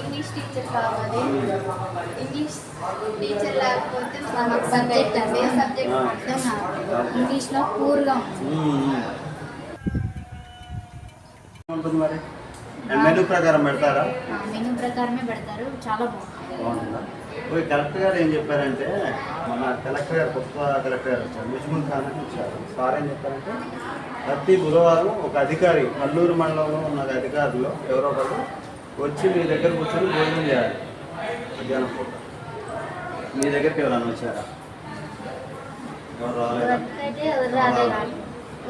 English teacher కావాలి. English teacher లేకపోతే మనకు సబ్జెక్ట్ అదే సబ్జెక్ట్ అర్థం ఇంగ్లీష్లో పూర్గా ఉంటుంది మరి. మెనూ ప్రకారం పెడతారా? మెనూ ప్రకారమే పెడతారు. చాలా బాగుంటుంది. కలెక్టర్ గారు ఏం చెప్పారంటే మన కలెక్టర్ గారు కొత్త కలెక్టర్ గారు వచ్చారు. ముజ్ముల్ ఖాన్ అని వచ్చారు. సార్ ఏం చెప్పారంటే ప్రతి బుధవారం ఒక అధికారి అల్లూరు మండలంలో ఉన్న అధికారులు ఎవరో ఒకరు వచ్చి మీ దగ్గర కూర్చొని భోజనం చేయాలి. మధ్యాహ్నం పూట. మీ దగ్గరికి ఎవరైనా వచ్చారా? ఎవరు రాలేదా?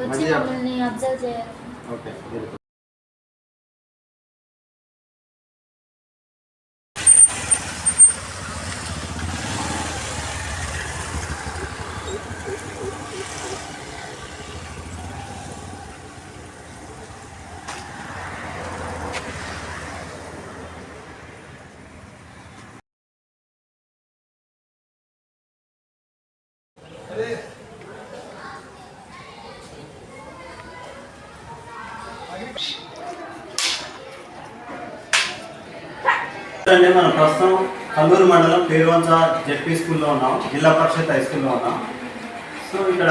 మంచిగా. ఓకే వెరీ మనం ప్రస్తుతం కల్లూరు మండలం పేరువంచ జెడ్పీ స్కూల్లో ఉన్నాం జిల్లా పరిషత్ హై స్కూల్లో ఉన్నాం. సో ఇక్కడ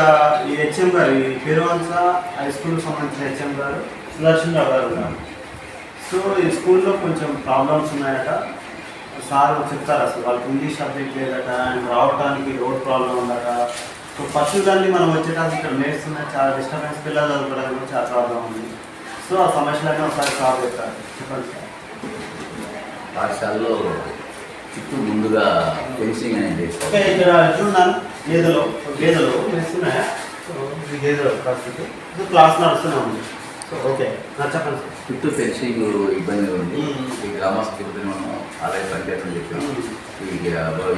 ఈ హెచ్ఎం గారు ఈ పేరువంచ హై స్కూల్కి సంబంధించిన హెచ్ఎం గారు సుదర్శన్ రావు గారు ఉన్నారు. సో ఈ స్కూల్లో కొంచెం ప్రాబ్లమ్స్ ఉన్నాయట. సార్ చెప్తారు అసలు వాళ్ళకి ఇంగ్లీష్ సబ్జెక్ట్ లేదట అండ్ రావడానికి రోడ్ ప్రాబ్లం ఉందట. సో పశువులన్నీ మనం వచ్చేటానికి ఇక్కడ నేర్చుకున్న చాలా డిస్టర్బెన్స్ పిల్లలు చదువుకోవడానికి కూడా చాలా ప్రాబ్లం ఉంది. సో ఆ సమస్యలన్నీ ఒకసారి సాల్వ్ చెప్తారు. చెప్పండి సార్. పాఠశాలలో చుట్టూ ముందుగా ఫెన్సింగ్ అనేది ఇక్కడ గేదెలు గేదెలు గేదెల పరిస్థితి. సో క్లాస్ నడుస్తూనే ఉంది ఓకే చెప్పండి చుట్టూ ఫెన్సింగ్ ఇబ్బంది ఉంది. ఈ గ్రామస్తులతో మనం అలాగే పనిచేయడం చెప్పాం మ్మ్. ఈ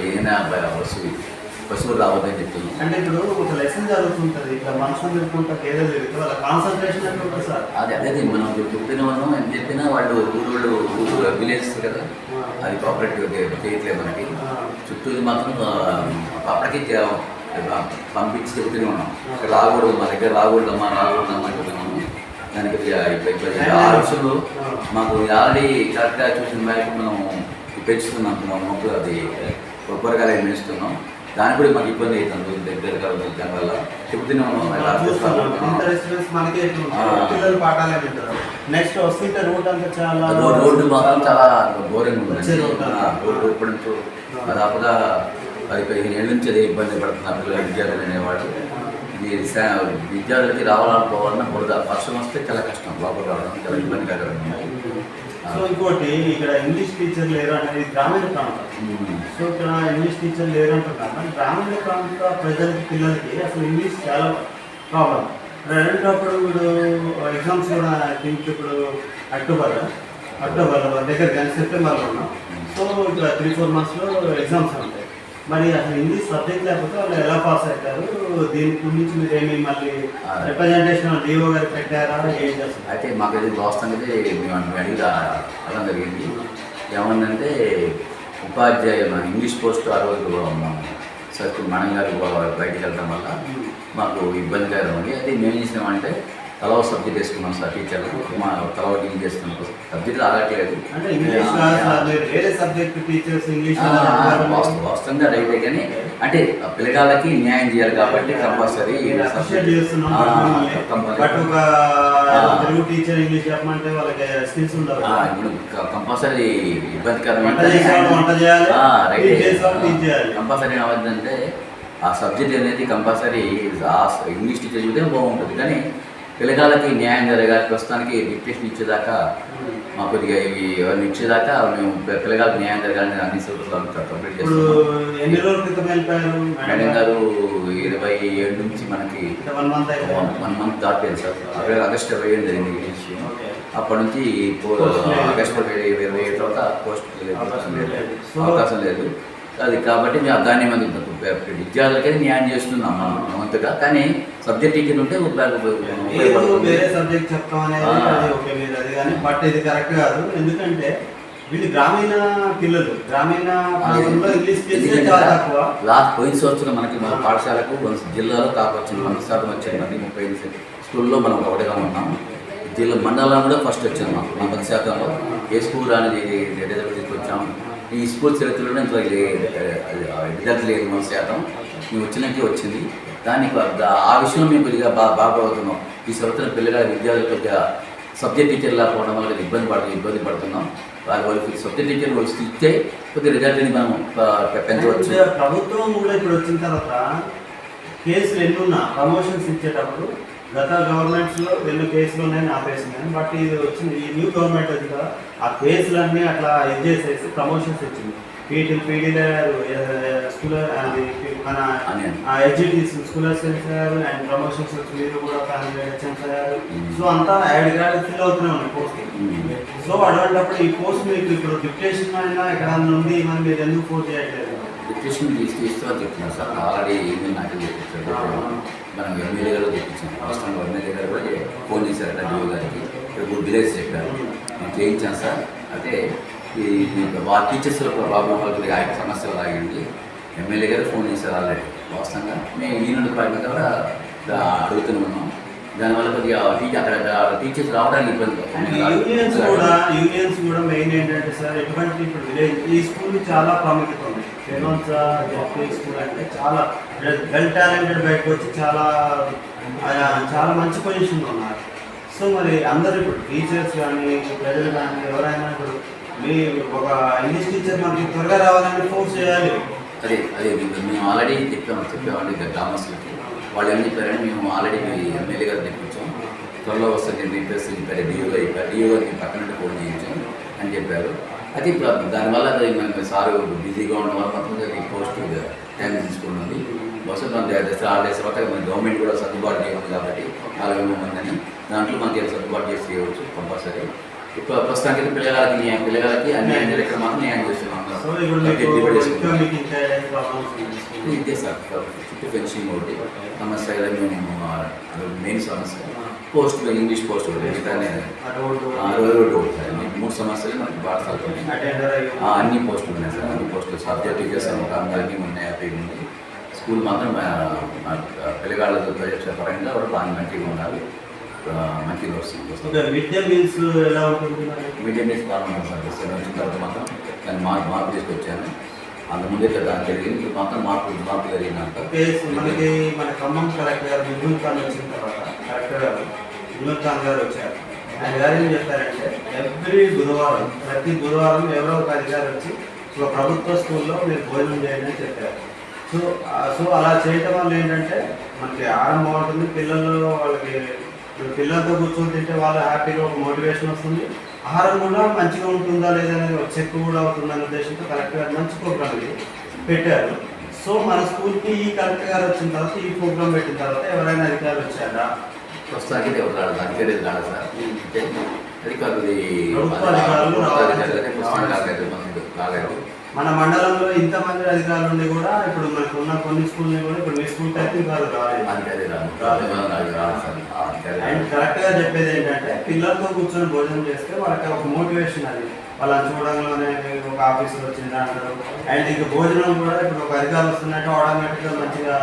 ఏదైనా బస్సు బస్సులు రావద్దని చెప్తున్నాం అంటే ఇప్పుడు ఒక లెసన్ జరుగుతుంటుంది ఇట్లా మనుషులు తిరుగుతూ వాళ్ళ కాన్సన్ట్రేషన్ ఉంటుంది సార్? అది అదే మనం చెప్పిన మనం ఎంత చెప్పినా వాళ్ళు ఊరు ఊరు విలేజ్ కదా అది కోఆపరేటివ్ చేయట్లేదు మనకి. చుట్టూ మాత్రం అప్పటికి పంపించి చెబుతూనే ఉన్నాం. ఇక్కడ రాకూడదు మా దగ్గర రాకూడదు అమ్మా రాకూడదు అమ్మా చెప్తున్నాము. దానికి ఇబ్బంది- ఇబ్బంది ఆ విషయంలో మాకు ఆల్రెడీ కరెక్ట్గా చూసిన మేరకు మనం పెంచుతున్నాం మా మొక్కలు అది కొబ్బరికాయలు పెంచుతున్నాం దానికి కూడా మాకు ఇబ్బంది అవుతుంది దగ్గర కాదు దానివల్ల చెబుతూనే ఉన్నాం మరి అలా చూస్తున్నాం చేస్తాము. ఇంత రెస్పాన్స్ మనకే ఎట్లా ఉంటుంది? ఆ. పిల్లలు పాఠాలే వింటారు నెక్స్ట్ వస్తుంటే రోడ్ అంతా చాలా రోడ్డు మాత్రం చాలా ఘోరంగా ఉంది రోడ్డు. ఎప్పటి నుంచో దాదాపుగా పది పదిహేను ఏళ్ళ నుంచి అదే ఇబ్బంది పడుతున్నారు పిల్లలు విద్యార్థులు అనేవాళ్ళు ఇది విద్యార్థులకి రావాలని పోవాలన్నా బురద వర్షం వస్తే చాలా కష్టం లోపల రావడం చాలా ఇబ్బందికరంగా ఉంది. సో ఇంకోటి ఇక్కడ ఇంగ్లీష్ టీచర్ లేరు అనేది గ్రామీణ ప్రాంతం. సో ఇక్కడ ఇంగ్లీష్ టీచర్ లేరు అంటున్నారు గ్రామీణ ప్రాంత ప్రజలకి పిల్లలకి అసలు ఇంగ్లీష్ చాలా ప్రాబ్లం రెండప్పుడు ఇప్పుడు ఎగ్జామ్స్ కూడా ఐ ఇప్పుడు అక్టోబర్ అక్టోబర్ దగ్గర కానీ సెప్టెంబర్లో ఉన్నాం. సో ఇక్కడ త్రీ ఫోర్ మంత్స్లో ఎగ్జామ్స్ ఉంటాయి. మరి అసలు ఇంగ్లీష్ సబ్జెక్ట్ లేకపోతే వాళ్ళు ఎలా పాస్ అవుతారు? దీని గురించి మీరు ఏమి మళ్ళీ రిప్రజెంటేషన్ డిఓ గారు పెట్టారా? ఏం చేస్తారు? అయితే మాకు ఇది వాస్తవంగా మేము అడిగి అడగడం జరిగింది. ఏమన్నంటే ఉపాధ్యాయ మన ఇంగ్లీష్ పోస్ట్ ఆ రోజు సర్కిల్ మనం గారు బయటికి వెళ్ళడం వల్ల మాకు ఇబ్బందికరం ఉంది. అయితే మేము చేసినామంటే తలవ సబ్జెక్ట్ వేసుకున్నాం సార్ టీచర్లు మా తలవ డీల్ చేస్తున్నాం సబ్జెక్ట్ ఆగట్లేదు వాస్తవంగా రైతే కానీ అంటే పిల్లగాళ్ళకి న్యాయం చేయాలి కాబట్టి కంపల్సరీ కంపల్సరీ. ఇబ్బందికరం వంట చేసేవాళ్ళు వంట చేయాలి టీచ్ చేసేవాళ్ళు టీచ్ చేయాలి. కంపల్సరీ ఆ సబ్జెక్ట్ అనేది కంపల్సరీ ఇంగ్లీష్ టీచర్ చూస్తే బాగుంటుంది. కానీ పిల్లగాళ్ళకి న్యాయం జరగాలి. ప్రస్తుతానికి డిక్టేషన్ ఇచ్చేదాకా మా కొద్దిగా ఇవి ఎవరిని ఇచ్చేదాకా మేము పిల్లగాళ్ళకి న్యాయం జరగాలని అన్ని సూత్రాలు కంప్లీట్ వెళ్ళిపోయారు? మేడం గారు ఇరవై ఏడు నుంచి మనకి వన్ మంత్ దాటిపోయింది సార్. అరవై ఆగస్ట్ ఇరవై ఏడు జరిగింది విషయం అప్పటి నుంచి. ఆగస్ట్ ఇరవై ఏడు తర్వాత పోస్ట్ అవకాశం లేదు. అది కాబట్టి మేము దాన్ని మంది విద్యార్థులకే న్యాయం చేస్తున్నాం మనం అంతగా కానీ సబ్జెక్ట్ టీచర్ ఉంటే వేరే సబ్జెక్ట్ చెప్తాం అనేది. అది కానీ బట్ ఇది కరెక్ట్ కాదు ఎందుకంటే వీళ్ళు గ్రామీణ పిల్లలు గ్రామీణ ప్రాంతంలో ఇంగ్లీష్ తక్కువ లాస్ట్ పోయిన సంవత్సరం మనకి మన పాఠశాలకు మన జిల్లాలో తాకు వచ్చింది వంద శాతం మనకి ముప్పై ఐదు. స్కూల్లో మనం ఒకటిగా ఉన్నాము జిల్లా మండలం కూడా ఫస్ట్ వచ్చాను మా మా పది శాతంలో ఏ స్కూల్ అనేది రిజల్ట్ తీసుకొచ్చాము ఈ స్కూల్ చరిత్రలోనే ఇంత రిజల్ట్ లేదు మన శాతం మేము వచ్చినట్టే వచ్చింది. దానికి ఆ విషయంలో మేము కొద్దిగా బా బాధపడుతున్నాం ఈ సంవత్సరం పిల్లల విద్యార్థులు కొద్దిగా సబ్జెక్ట్ టీచర్ లేకపోవడం వల్ల ఇబ్బంది పడుతుంది ఇబ్బంది పడుతున్నాం. వారి వాళ్ళకి సబ్జెక్ట్ టీచర్ వచ్చి ఇస్తే కొద్దిగా రిజల్ట్ని మనం పెంచవచ్చు. ప్రభుత్వం కూడా ఇప్పుడు వచ్చిన తర్వాత కేసులు ఎన్నున్నా ప్రమోషన్స్ ఇచ్చేటప్పుడు గత గవర్నమెంట్స్లో ఎన్ని కేసులు ఉన్నాయని ఆపేసింది బట్ ఇది వచ్చింది ఈ న్యూ గవర్నమెంట్ వచ్చింది కదా. ఆ కేసులన్నీ అట్లా ఇది చేసేసి ప్రమోషన్స్ ఇచ్చింది. పీటీ పీడీలో స్కూల్ అది మన అని. ఎడ్జిటీ స్కూల్ అసిస్టెంట్స్ అయ్యారు అండ్ ప్రమోషన్స్ వచ్చి మీరు కూడా ఫ్యామిలీ అయ్యారు సో అంతా యాడ్ యాడ్ ఫిల్ అవుతూనే ఉన్నాయి పోస్ట్. సో అటువంటిప్పుడు ఈ పోస్ట్ మీకు ఇప్పుడు డిప్యుటేషన్ అయినా ఎక్కడ నుండి మరి మీరు ఎందుకు పోస్ట్ చేయట్లేదు? డిప్రెషన్ తీసుకు చెప్తున్నాను సార్. ఆల్రెడీ ఈమెయిల్ నాకు మనం ఎమ్మెల్యే గారు చెప్పించాం రాష్ట్రంలో ఎమ్మెల్యే గారు కూడా ఫోన్ చేశారట డిఓ గారికి. ఇప్పుడు విలేజ్ చెప్పారు. నేను చేయించాను సార్? అయితే ఈ వాళ్ళ టీచర్స్ ప్రాబ్లం వాళ్ళకి ఆయన సమస్యలు రాయండి ఎమ్మెల్యే గారు ఫోన్ చేశారు ఆల్రెడీ. వాస్తవంగా మేము ఈ నుండి పైన కూడా అడుగుతూనే ఉన్నాం. దానివల్ల కొద్దిగా టీచర్ అక్కడ టీచర్స్ రావడానికి ఇబ్బంది కూడా యూనియన్స్ కూడా మెయిన్ ఏంటంటే సార్ ఎటువంటి ఇప్పుడు విలేజ్ ఈ స్కూల్ చాలా ప్రాముఖ్యత ఉంది. ఫేమస్ స్కూల్ అంటే చాలా వెల్ టాలెంటెడ్ బయటకు వచ్చి చాలా చాలా మంచి పొజిషన్లో ఉన్నారు. సో మరి అందరు ఇప్పుడు టీచర్స్ కానీ ప్రజలు కానీ ఎవరైనా ఇప్పుడు మీ ఒక ఇంగ్లీష్ టీచర్ మనకి త్వరగా రావాలని ఫోర్స్ చేయాలి. అదే అదే మీకు మేము ఆల్రెడీ చెప్పాము చెప్పామండి ఇక్కడ గ్రామస్తులకి. వాళ్ళు ఏం చెప్పారంటే మేము ఆల్రెడీ మీ ఎమ్మెల్యే గారు తెప్పించాం. త్వరలో వస్తుంది నేను చెప్పేసి చెప్పారు డిఓ గారు చెప్పారు డిఓ గారికి పక్కన ఫోన్ చేయించాం అని చెప్పారు. అయితే ఇప్పుడు దానివల్ల అది మనకి సారు బిజీగా ఉండడం వల్ల మొత్తం పోస్ట్ టైం తీసుకున్నది బహుశా మన దసరా హాలిడేస్ తర్వాత మన గవర్నమెంట్ కూడా సర్దుబాటు చేయాలి కాబట్టి నాలుగు వేల మందిని దాంట్లో మనకి సర్దుబాటు చేసి చేయవచ్చు కంపల్సరీ ఇప్పుడు ప్రస్తుతానికి పిల్లలకి పిల్లలకి అన్ని ఇక్కడ మాత్రం న్యాయం చేస్తున్నాం సో ఇప్పుడు మీకు డివైడ్ చేసుకుంటాం. ఇంకా మీకు ఇంకా ఏదైనా ప్రాబ్లమ్స్ ఉన్నాయి ఇదే సార్ చుట్టూ ఫెన్సింగ్ ఒకటి సమస్య కదా మేము మెయిన్ సమస్య పోస్ట్ ఇంగ్లీష్ పోస్ట్ ఒకటి మిగతానే ఆ రోడ్డు ఆ, రోడ్ రోడ్ ఒకటి సార్ ఈ మూడు సమస్యలు మనకి పాఠశాలకు ఉన్నాయి. అటెండర్ అయ్యి ఆ, అన్ని పోస్టులు ఉన్నాయి సార్ అన్ని పోస్టులు సబ్జెక్ట్ టీచర్స్ అన్ని ఉన్నాయి హ్యాపీగా ఉంది స్కూల్ మాత్రం పిల్లగాళ్ళతో పరంగా కూడా బాగా మంచిగా ఉండాలి. మంచిగా వస్తుంది. మిడ్ డే మీల్స్ ఎలా ఉంటుంది మరి మీడియం డేస్ ప్రారంభం సార్. వచ్చిన తర్వాత మాత్రం దాన్ని మార్పు మార్పు తీసుకొచ్చాను. అంతకుముందే దాని జరిగింది. ఇప్పుడు మాత్రం మార్పు మార్పు జరిగిందంట. ఓకే మనకి మన ఖమ్మం కలెక్టర్ గారు బిజుల్ ఖాన్ వచ్చిన తర్వాత కలెక్టర్ గారు బిజుల్ ఖాన్ గారు వచ్చారు. ఆయన గారు ఏం చెప్పారంటే ఎవ్రీ బుధవారం ప్రతి బుధవారం ఎవరో ఒక అధికారి వచ్చి ఒక ప్రభుత్వ స్కూల్లో మీరు భోజనం చేయండి అని చెప్పారు. సో సో అలా చేయటం వల్ల ఏంటంటే మనకి ఆహారం బాగుంటుంది పిల్లలు వాళ్ళకి పిల్లలతో కూర్చొని తింటే వాళ్ళు హ్యాపీగా ఒక మోటివేషన్ వస్తుంది. ఆహారం కూడా మంచిగా ఉంటుందా లేదా అనేది ఒక చెక్ కూడా అవుతుందనే ఉద్దేశంతో కలెక్టర్ గారు మంచి ప్రోగ్రామ్ ఇది పెట్టారు. సో మన స్కూల్కి ఈ కలెక్టర్ గారు వచ్చిన తర్వాత ఈ ప్రోగ్రామ్ పెట్టిన తర్వాత ఎవరైనా అధికారులు వచ్చారా? ప్రస్తుతానికి ఎవరు రాడు దానికి లేదు రాడు సార్. అధికారులు రాలేదు మన మండలంలో ఇంతమంది అధికారులు ఉండి కూడా ఇప్పుడు మనకు ఉన్న కొన్ని స్కూల్ని కూడా ఇప్పుడు మీ స్కూల్ అయితే రాలేదు. ఆ అధికారి అండ్ రాదు. కరెక్ట్గా చెప్పేది ఏంటంటే పిల్లలతో కూర్చొని భోజనం చేస్తే వాళ్ళకి ఒక మోటివేషన్ అది. వాళ్ళని చూడంగానే ఒక ఆఫీసర్ వచ్చింది అంటారు. అండ్ ఇక భోజనం కూడా ఇప్పుడు ఒక అధికారులు వస్తున్నట్టు ఆటోమేటిక్గా మంచిగా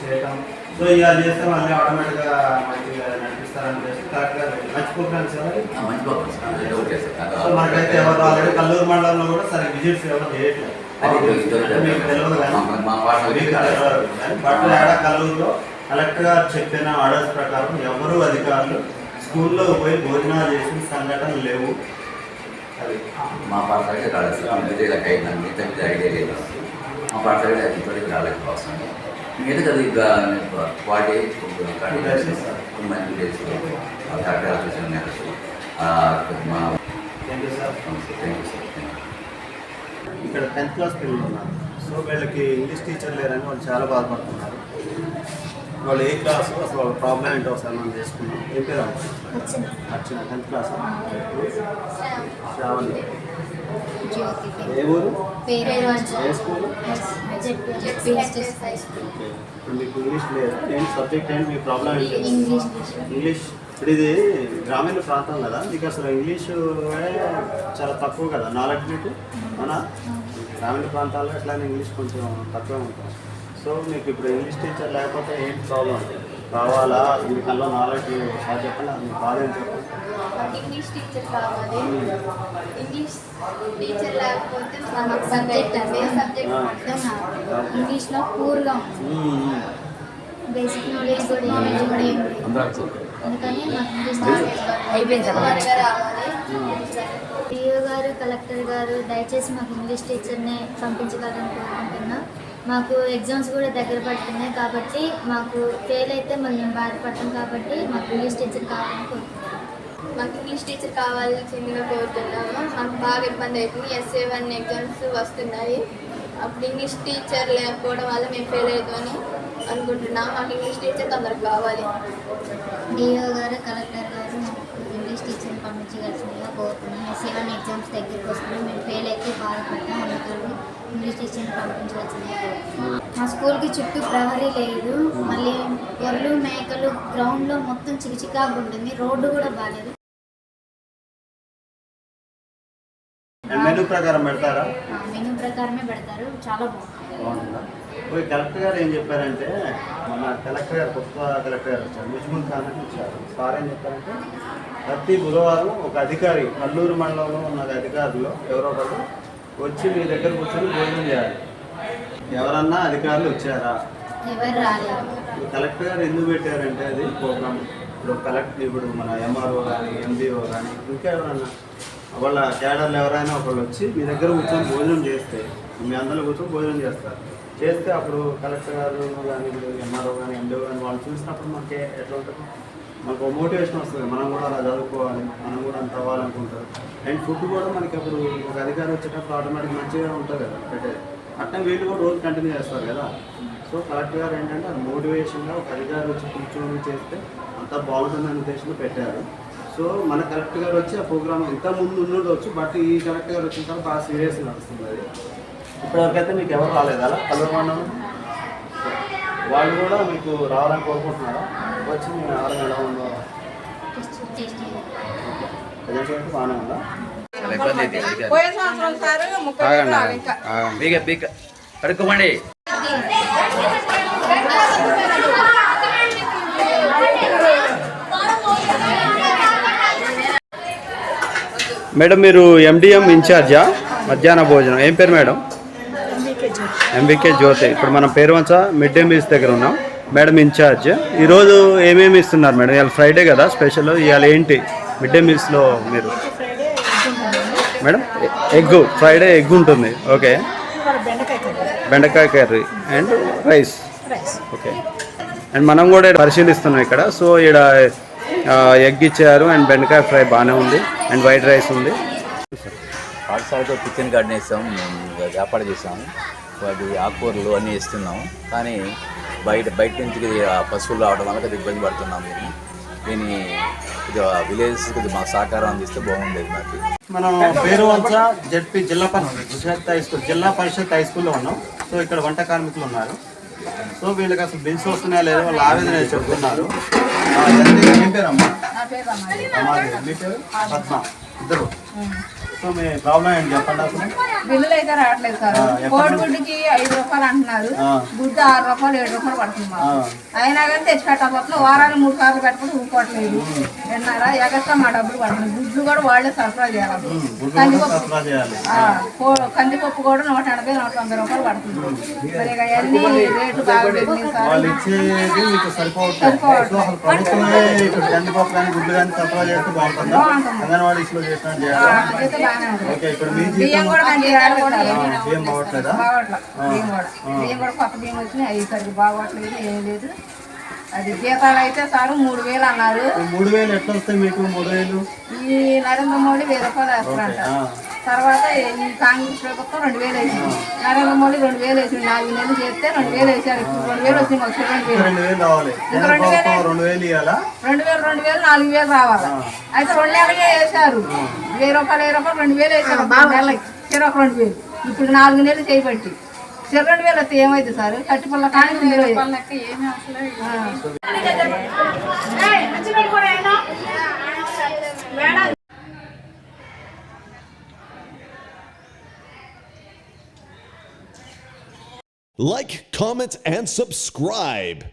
చేయటం. సో ఇలా చేస్తే మళ్ళీ ఆటోమేటిక్గా మంచిగా నడిపిస్తారని చెప్పి కరెక్ట్గా మంచి ప్రోగ్రామ్స్ ఆ, మంచి బాబు సార్ అది ఓకే సార్ సో మనకైతే ఎవరు ఆల్రెడీ కల్లూరు మండలంలో కూడా సరే విజిట్స్ ఎవరు చేయట్లేదు. బట్ ఆడ కల్లూరులో కలెక్టర్ గారు చెప్పిన ఆర్డర్స్ ప్రకారం ఎవరు అధికారులు స్కూల్లో పోయి భోజనాలు చేసిన సంఘటనలు లేవు. అది. మా పాఠశాలకి రాలేదు. సార్ మిగతా ఇలా అయింది నాకు మిగతా మీద ఐడియా లేదు మా పాఠశాలకి అది ఇప్పటికి రాలేదు. మంచి డేస్ కరెక్ట్గా చూసిన మా thank you sir. Thank you sir. ఇక్కడ టెన్త్ క్లాస్ పిల్లలు ఉన్నారు. సో వీళ్ళకి ఇంగ్లీష్ టీచర్ లేరని వాళ్ళు చాలా బాధపడుతున్నారు. వాళ్ళు ఏ క్లాస్ అసలు వాళ్ళ ప్రాబ్లం ఏంటో ఒకసారి మనం చేసుకున్నాం ఏం పేరు వచ్చిన వచ్చిన టెన్త్ క్లాస్ శ్రావణి. ఏ ఊరు? ఏ స్కూల్? ఇప్పుడు మీకు ఇంగ్లీష్ లేదు ఏంటి సబ్జెక్ట్ ఏంటి మీ ప్రాబ్లం ఏంటి? ఇంగ్లీష్ ఇంగ్లీష్ ఇప్పుడు ఇది గ్రామీణ ప్రాంతం కదా. మీకు అసలు ఇంగ్లీష్ చాలా తక్కువ కదా. నాలెడ్జ్ మీకు? అవునా? గ్రామీణ ప్రాంతాల్లో ఎట్లయినా ఇంగ్లీష్ కొంచెం తక్కువ ఉంటుంది. సో మీకు ఇప్పుడు ఇంగ్లీష్ టీచర్ లేకపోతే ఏంటి ప్రాబ్లం కావాలా మీకు అందులో నాలెడ్జ్ అది చెప్పండి. మీ బాధ ఏం చెప్పండి మాకు ఇంగ్లీష్ టీచర్ కావాలి. ఇంగ్లీష్ టీచర్ లేకపోతే మాకు సబ్జెక్ట్ ఏ సబ్జెక్ట్ అర్థం కావాలి ఇంగ్లీష్లో పూర్గా ఉంది. బేసిక్ నాలెడ్జ్ కూడా నాలెడ్జ్ కూడా ఏం లేదు. అందుకని మాకు ఇంగ్లీష్ త్వరగా రావాలి. డిఓ గారు కలెక్టర్ గారు దయచేసి మాకు ఇంగ్లీష్ టీచర్ని పంపించగలరని కోరుకుంటున్నా. మాకు ఎగ్జామ్స్ కూడా దగ్గర పడుతున్నాయి కాబట్టి మాకు ఫెయిల్ అయితే మళ్ళీ మేము బాధపడతాం కాబట్టి మాకు ఇంగ్లీష్ టీచర్ కావాలని కోరుకుంటున్నాం. మాకు ఇంగ్లీష్ టీచర్ కావాల్సిందిగా కోరుతున్నాము మాకు బాగా ఇబ్బంది అవుతుంది. ఎస్ఏ వన్ ఎగ్జామ్స్ వస్తున్నాయి. అప్పుడు ఇంగ్లీష్ టీచర్ లేకపోవడం వల్ల మేము ఫెయిల్ అవుతామని అనుకుంటున్నాం మాకు ఇంగ్లీష్ టీచర్ తొందరగా కావాలి. డిఓ గారు కలెక్టర్ గారు ఇంగ్లీష్ టీచర్ని పంపించగలిసిందిగా కోరుతున్నాం ఎస్ఏ వన్ ఎగ్జామ్స్ దగ్గరికి వస్తున్నాం మేము ఫెయిల్ అయితే బాధపడతాం అందుకని ఇంగ్లీష్ టీచర్ని పంపించవలసిందిగా కోరుతున్నాం మా స్కూల్కి చుట్టూ ప్రహరీ లేదు. మళ్ళీ గొర్రెలు మేకలు గ్రౌండ్లో మొత్తం చికిచికాగా ఉంటుంది రోడ్డు కూడా బాగాలేదు. మెనూ ప్రకారం పెడతారా? మెనూ ప్రకారమే పెడతారు. చాలా బాగుంటుంది. కలెక్టర్ గారు ఏం చెప్పారంటే మన కలెక్టర్ గారు కొత్త కలెక్టర్ గారు వచ్చారు ముజ్ముల్ ఖాన్ అని వచ్చారు సార్ ఏం చెప్పారంటే ప్రతి బుధవారం ఒక అధికారి కల్లూరు మండలంలో ఉన్న అధికారులు ఎవరో ఒకరు వచ్చి మీ దగ్గర కూర్చొని భోజనం చేయాలి. ఎవరన్నా అధికారులు వచ్చారా? కలెక్టర్ గారు ఎందుకు పెట్టారంటే అది ప్రోగ్రామ్. ఇప్పుడు కలెక్టర్ ఇప్పుడు మన ఎంఆర్ఓ కానీ ఎండిఓ కానీ ఇంకా ఎవరైనా వాళ్ళ క్యాడర్లు ఎవరైనా ఒకళ్ళు వచ్చి మీ దగ్గర కూర్చొని భోజనం చేస్తే మీ అందరూ కూర్చొని భోజనం చేస్తారు. చేస్తే అప్పుడు కలెక్టర్ గారు కానీ ఎంఆర్ఓ కానీ ఎండిఓ కానీ వాళ్ళు చూసినప్పుడు మనకి ఎట్లా ఉంటుంది? మనకు మోటివేషన్ వస్తుంది. మనం కూడా అలా చదువుకోవాలి మనం కూడా అంత అవ్వాలనుకుంటారు. అండ్ ఫుడ్ కూడా మనకి అప్పుడు ఒక అధికారి వచ్చేటప్పుడు ఆటోమేటిక్ మంచిగా ఉంటుంది కదా పెట్టేది. అట్లా వీళ్ళు కూడా రోజు కంటిన్యూ చేస్తారు కదా. సో కలెక్టర్ గారు ఏంటంటే అది మోటివేషన్గా ఒక అధికారి వచ్చి కూర్చొని చేస్తే అంత బాగుంటుందనే ఉద్దేశంలో పెట్టారు. సో మన కలెక్టర్ గారు వచ్చి ఆ ప్రోగ్రామ్ ఇంత ముందు ఉండొచ్చు బట్ ఈ కలెక్టర్ గారు వచ్చిన తర్వాత బాగా సీరియస్ నడుస్తుంది అది ఇప్పటివరకైతే మీకు ఎవరు రాలేదు? మండలం? వాళ్ళు కూడా మీకు రావాలని కోరుకుంటున్నారా? వచ్చి నేను ఆరు ఎలా ఉందో? బాగానే ఉందా. పోయిన సంవత్సరం సార్ ముప్పై వేలు రావాలి ఇంకా బీగ బీగ కడుక్కోమండి మేడం మీరు ఎండిఎం ఇన్ఛార్జా? మధ్యాహ్న భోజనం. ఏం పేరు మేడం? ఎంబీకే జ్యోతి ఇప్పుడు మనం పేరువంచ మిడ్ డే మీల్స్ దగ్గర ఉన్నాం. Madam in-charge. ఈరోజు ఏమేమి ఇస్తున్నారు మేడం? ఇవాళ ఫ్రైడే కదా స్పెషల్ ఇవాళ ఏంటి మిడ్ డే మీల్స్లో మీరు? మేడం ఎగ్ ఫ్రైడే ఎగ్ ఉంటుంది ఓకే బెండకాయ curry. And rice. Okay. And మనం కూడా పరిశీలిస్తున్నాం ఇక్కడ. సో ఇక్కడ ఎగ్ ఇచ్చారు అండ్ బెండకాయ ఫ్రై బాగానే ఉంది అండ్ వైట్ రైస్ ఉంది. పాఠశాలకు కిచెన్ గార్డెన్ వేసాం మేము వ్యాపారం చేసాము అది ఆకుకూరలు అన్నీ ఇస్తున్నాము కానీ బయట బయట నుంచి పశువులు రావడం వల్ల కొద్దిగా ఇబ్బంది పడుతున్నాము దీన్ని దీన్ని కొద్దిగా విలేజెస్ కొద్దిగా మాకు సహకారం అందిస్తే బాగుండేది మాకు. మనం పేరువంచ జడ్పీ జిల్లా పరిషత్ గుజరాత్ హై స్కూల్ జిల్లా పరిషత్ హై స్కూల్లో ఉన్నాం. సో ఇక్కడ వంట కార్మికులు ఉన్నారు. సో వీళ్ళకి అసలు బిల్స్ వస్తున్నాయా లేదో వాళ్ళు ఆవేదన చెప్తున్నారు. మీ పేరు పద్మ. ఇద్దరు. సో మీ ప్రాబ్లం ఏంటి చెప్పండి అసలు? బిల్లులు అయితే రావట్లేదు సార్. కోడిగుడ్డుకి ఐదు రూపాయలు అంటున్నారు. గుడ్డు ఆరు రూపాయలు ఏడు రూపాయలు పడుతుంది. అయినా కానీ తెచ్చి పెట్టకపోతే వారాలు మూడు సార్లు పెట్టుకుని ఊరుకోవట్లేదు. విన్నారా ఎగస్ట్రా మా డబ్బులు పడుతుంది. గుడ్లు కూడా వాళ్ళే సరఫరా చేయాలి. కందిపప్పు. కందిపప్పు కూడా నూట ఎనభై నూట తొంభై రూపాయలు పడుతుంది. మరి ఇక అవన్నీ రేటు బాగా పెరిగినాయి సార్. బాగుంటుందా? బియ్యం కూడా బాగోట్లేదా? బియ్యం కూడా కూడా కొత్త బియ్యం వచ్చినాయి. అవి సరిగ్గా బాగోట్లేదు ఏం లేదు. అది జీతాలు అయితే సార్ మూడు వేలు అన్నారు. ఈ మూడు వేలు ఎట్లా వస్తాయి మీకు మూడు వేలు? ఈ నరేంద్ర మోడీ వెయ్యి రూపాయలు వేస్తారంట. తర్వాత ఈ కాంగ్రెస్ ప్రభుత్వం రెండు వేలు వేసింది. నరేంద్ర మోడీ రెండు వేలు వేసింది. నాలుగు నెలలు చేస్తే రెండు వేలు వేసారు ఇప్పుడు రెండు వేలు వచ్చింది మాకు రెండు వేలు. రెండు వేలు రావాలి. రెండు వేలే. రెండు వేలు రెండు నాలుగు వేలు రావాలి. అయితే రెండు నెలలకే వేశారు. వెయ్యి రూపాయలు వెయ్యి రూపాయలు రెండు వేలు వేశారు. మూడు నెలలకి. చెరొక రెండు వేలు. ఇప్పుడు నాలుగు నెలలు చేయబట్టి. చెర రెండు వేలు వస్తే ఏమైంది సార్? కట్టి పుల్ల కానీ ఇందులో Like, comment, and subscribe.